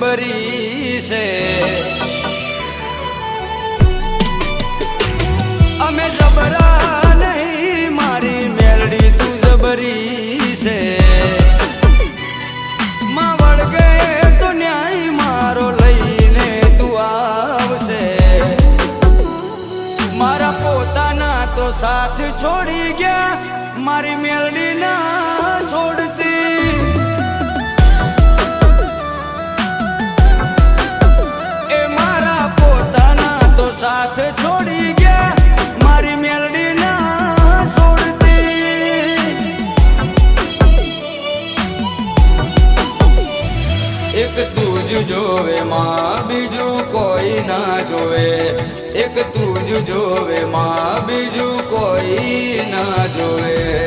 મેલડી છે. અમે જબરા નહીં, મારી મેલડી તું જબરી તો ન્યાય મારો લઈને તું આવશે. મારા પોતાના તો સાથ છોડી ગયા, મારી મેલડી એક તું જ જોવે, માં બીજું કોઈ ના જોવે. એક તું જ જોવે, માં બીજું કોઈ ના જોવે.